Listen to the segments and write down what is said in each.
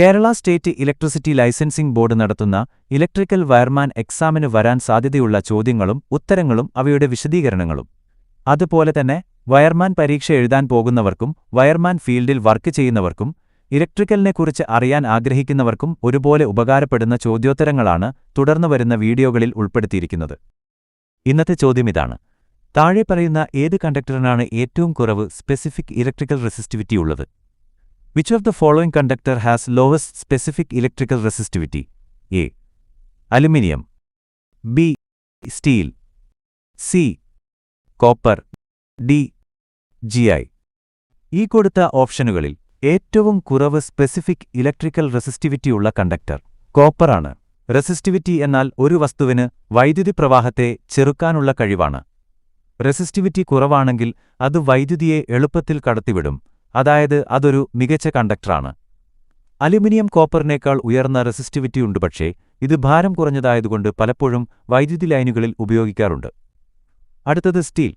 Kerala state electricity licensing board നടത്തുന്ന electrical wireman എക്സാമിന് വരാൻ സാധ്യതയുള്ള ചോദ്യങ്ങളും ഉത്തരങ്ങളും അവയുടെ വിശദീകരണങ്ങളും. അതുപോലെ തന്നെ വയർമാൻ പരീക്ഷ എഴുതാൻ പോകുന്നവർക്കും വയർമാൻ ഫീൽഡിൽ വർക്ക് ചെയ്യുന്നവർക്കും ഇലക്ട്രിക്കലിനെക്കുറിച്ച് അറിയാൻ ആഗ്രഹിക്കുന്നവർക്കും ഒരുപോലെ ഉപകാരപ്പെടുന്ന ചോദ്യോത്തരങ്ങളാണ് തുടർന്നു വരുന്ന വീഡിയോകളിൽ ഉൾപ്പെടുത്തിയിരിക്കുന്നത്. ഇന്നത്തെ ചോദ്യം ഇതാണ്. താഴെ പറയുന്ന ഏത് കണ്ടക്ടറിനാണ് ഏറ്റവും കുറവ് സ്പെസിഫിക് ഇലക്ട്രിക്കൽ റെസിസ്റ്റിവിറ്റി ഉള്ളത്? Of the following conductor has lowest specific electrical resistivity A aluminium B steel C copper D GI ഈ കൊടുത്ത ഓപ്ഷനുകളിൽ ഏറ്റവും കുറവ് സ്പെസിഫിക് ഇലക്ട്രിക്കൽ റെസിസ്റ്റിവിറ്റിയുള്ള കണ്ടക്ടർ കോപ്പറാണ് റെസിസ്റ്റിവിറ്റി എന്നാൽ ഒരു വസ്തുവിന് വൈദ്യുതി പ്രവാഹത്തെ ചെറുക്കാനുള്ള കഴിവാണ്. റെസിസ്റ്റിവിറ്റി കുറവാണെങ്കിൽ അത് വൈദ്യുതിയെ എളുപ്പത്തിൽ കടത്തിവിടും. അതായത് അതൊരു മികച്ച കണ്ടക്ടറാണ്. അലുമിനിയം കോപ്പറിനേക്കാൾ ഉയർന്ന റെസിസ്റ്റിവിറ്റി ഉണ്ട് പക്ഷേ ഇത് ഭാരം കുറഞ്ഞതായതുകൊണ്ട് പലപ്പോഴും വൈദ്യുതി ലൈനുകളിൽ ഉപയോഗിക്കാറുണ്ട്. അടുത്തത് സ്റ്റീൽ.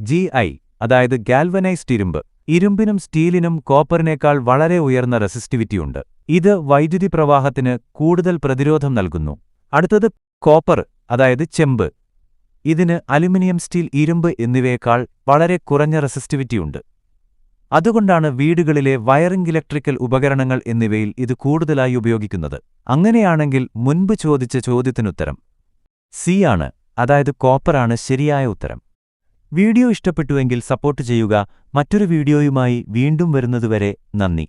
ജി ഐ അതായത് ഗാൽവനൈസ്ഡ് ഇരുമ്പ്. ഇരുമ്പിനും സ്റ്റീലിനും കോപ്പറിനേക്കാൾ വളരെ ഉയർന്ന റെസിസ്റ്റിവിറ്റിയുണ്ട് ഇത് വൈദ്യുതി പ്രവാഹത്തിന് കൂടുതൽ പ്രതിരോധം നൽകുന്നു. അടുത്തത് കോപ്പർ അതായത് ചെമ്പ്. ഇതിന് അലുമിനിയം സ്റ്റീൽ ഇരുമ്പ് എന്നിവയേക്കാൾ വളരെ കുറഞ്ഞ റെസിസ്റ്റിവിറ്റിയുണ്ട് അതുകൊണ്ടാണ് വീടുകളിലെ വയറിംഗ് ഇലക്ട്രിക്കൽ ഉപകരണങ്ങൾ എന്നിവയിൽ ഇത് കൂടുതലായി ഉപയോഗിക്കുന്നത്. അങ്ങനെയാണെങ്കിൽ മുൻപ് ചോദിച്ച ചോദ്യത്തിനുത്തരം സി ആണ് അതായത് കോപ്പറാണ് ശരിയായ ഉത്തരം. വീഡിയോ ഇഷ്ടപ്പെട്ടുവെങ്കിൽ സപ്പോർട്ട് ചെയ്യുക. മറ്റൊരു വീഡിയോയുമായി വീണ്ടും വരുന്നതുവരെ നന്ദി.